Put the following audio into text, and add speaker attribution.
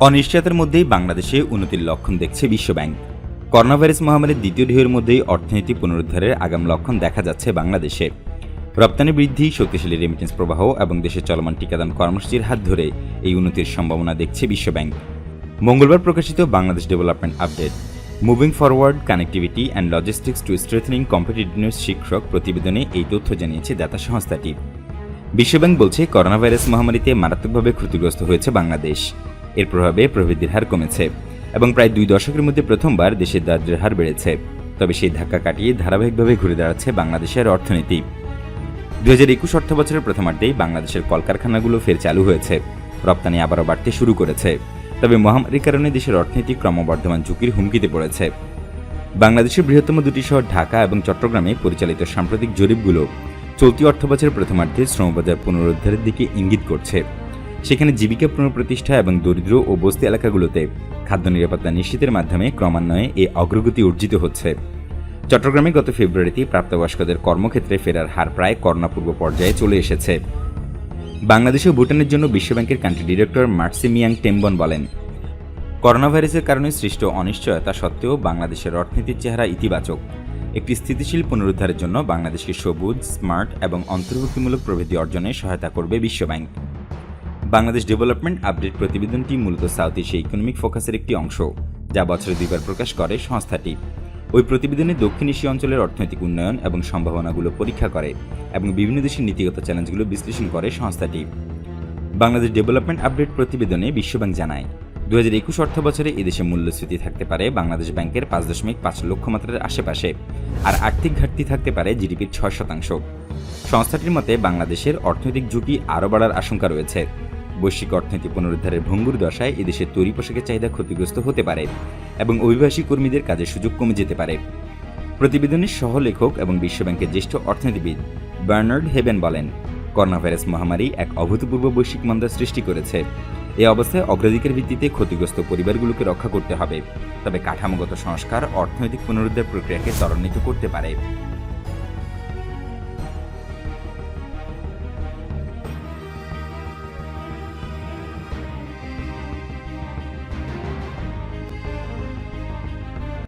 Speaker 1: অনিশ্চয়তার মধ্যেই বাংলাদেশে উন্নতির লক্ষণ দেখছে বিশ্বব্যাংক। করোনা ভাইরাস মহামারীর দ্বিতীয় ঢেউয়ের মধ্যেই অর্থনীতি পুনরুদ্ধারের আগাম লক্ষণ দেখা যাচ্ছে বাংলাদেশে। রপ্তানি বৃদ্ধি, শক্তিশালী রেমিটেন্স প্রবাহ এবং দেশের চলমান টিকাদান কর্মসূচির হাত ধরে এই উন্নতির সম্ভাবনা দেখছে বিশ্বব্যাংক। মঙ্গলবার প্রকাশিত Bangladesh development update moving forward connectivity and logistics to strengthening competitiveness শীর্ষক প্রতিবেদনে এই তথ্য জানিয়েছে দাতা সংস্থাটি। বিশ্বব্যাংক বলছে করোনা ভাইরাস মহামারীতে মারাত্মকভাবে ক্ষতিগ্রস্ত হয়েছে বাংলাদেশ। এর প্রভাবে প্রবৃদ্ধির হার কমেছে এবং প্রায় দুই দশকের মধ্যে প্রথমবার দেশের দারিদ্র্যের হার বেড়েছে। তবে সেই ধাক্কা কাটিয়ে ধারাবাহিকভাবে ঘুরে দাঁড়াচ্ছে বাংলাদেশের অর্থনীতি। দু হাজার একুশ অর্থ বছরের প্রথমার্ধেই বাংলাদেশের কলকারখানাগুলো ফের চালু হয়েছে। রপ্তানি আবারও বাড়তে শুরু করেছে। তবে মহামারীর কারণে দেশের অর্থনীতি ক্রমবর্ধমান ঝুঁকির হুমকিতে পড়েছে। বাংলাদেশের বৃহত্তম দুটি শহর ঢাকা এবং চট্টগ্রামে পরিচালিত সাম্প্রতিক জরিপগুলো চলতি অর্থবছরের প্রথমার্ধে শ্রমবাজার পুনরুদ্ধারের দিকে ইঙ্গিত করছে। সেখানে জীবিকা পুনঃপ্রতিষ্ঠা এবং দরিদ্র ও বস্তি এলাকাগুলোতে খাদ্য নিরাপত্তা নিশ্চিতের মাধ্যমে ক্রমান্বয়ে এ অগ্রগতি অর্জিত হচ্ছে। চট্টগ্রামে গত ফেব্রুয়ারিতে প্রাপ্তবয়স্কদের কর্মক্ষেত্রে ফেরার হার প্রায় করোনাপূর্ব পর্যায়ে চলে এসেছে। বাংলাদেশ ও ভুটানের জন্য বিশ্বব্যাংকের country director Mercy Miyang Tembon বলেন করোনা ভাইরাসের কারণে সৃষ্ট অনিশ্চয়তা সত্ত্বেও বাংলাদেশের অর্থনীতির চেহারা ইতিবাচক। একটি স্থিতিশীল পুনরুদ্ধারের জন্য বাংলাদেশকে সবুজ, স্মার্ট এবং অন্তর্ভুক্তিমূলক প্রবৃদ্ধি অর্জনে সহায়তা করবে বিশ্বব্যাংক। বাংলাদেশ ডেভেলপমেন্ট আপডেট প্রতিবেদনটি মূলত সাউথ এশিয়া ইকোনমিক ফোকাসের একটি অংশ, যা বছরে দুইবার প্রকাশ করে সংস্থাটি। ওই প্রতিবেদনে দক্ষিণ এশিয়া অঞ্চলের অর্থনৈতিক উন্নয়ন এবং সম্ভাবনাগুলো পরীক্ষা করে এবং বিভিন্ন দেশের নীতিগত চ্যালেঞ্জগুলো বিশ্লেষণ করে সংস্থাটি। বাংলাদেশ ডেভেলপমেন্ট আপডেট প্রতিবেদনে বিশ্বব্যাংক জানায় দু হাজার একুশ অর্থ বছরে এদেশে মূল্যস্ফীতি থাকতে পারে বাংলাদেশ ব্যাংকের পাঁচ দশমিক পাঁচ লক্ষ মাত্রার আশেপাশে আর আর্থিক ঘাটতি থাকতে পারে জিডিপির ছয় শতাংশ। সংস্থাটির মতে বাংলাদেশের অর্থনৈতিক ঝুঁকি আরও বাড়ার আশঙ্কা রয়েছে। বৈশ্বিক অর্থনীতি পুনরুদ্ধারের ভঙ্গুর দশায় এদেশের তৈরি পোশাকের চাহিদা ক্ষতিগ্রস্ত হতে পারে এবং অভিবাসী কর্মীদের কাজের সুযোগ কমে যেতে পারে। প্রতিবেদনের সহলেখক এবং বিশ্বব্যাংকের জ্যেষ্ঠ অর্থনীতিবিদ বার্নার্ড হেবেন বলেন করোনা ভাইরাস মহামারী এক অভূতপূর্ব বৈশ্বিক মন্দার সৃষ্টি করেছে। এ অবস্থায় অগ্রাধিকার ভিত্তিতে ক্ষতিগ্রস্ত পরিবারগুলোকে রক্ষা করতে হবে। তবে কাঠামোগত সংস্কার অর্থনৈতিক পুনরুদ্ধার প্রক্রিয়াকে ত্বরান্বিত করতে পারে।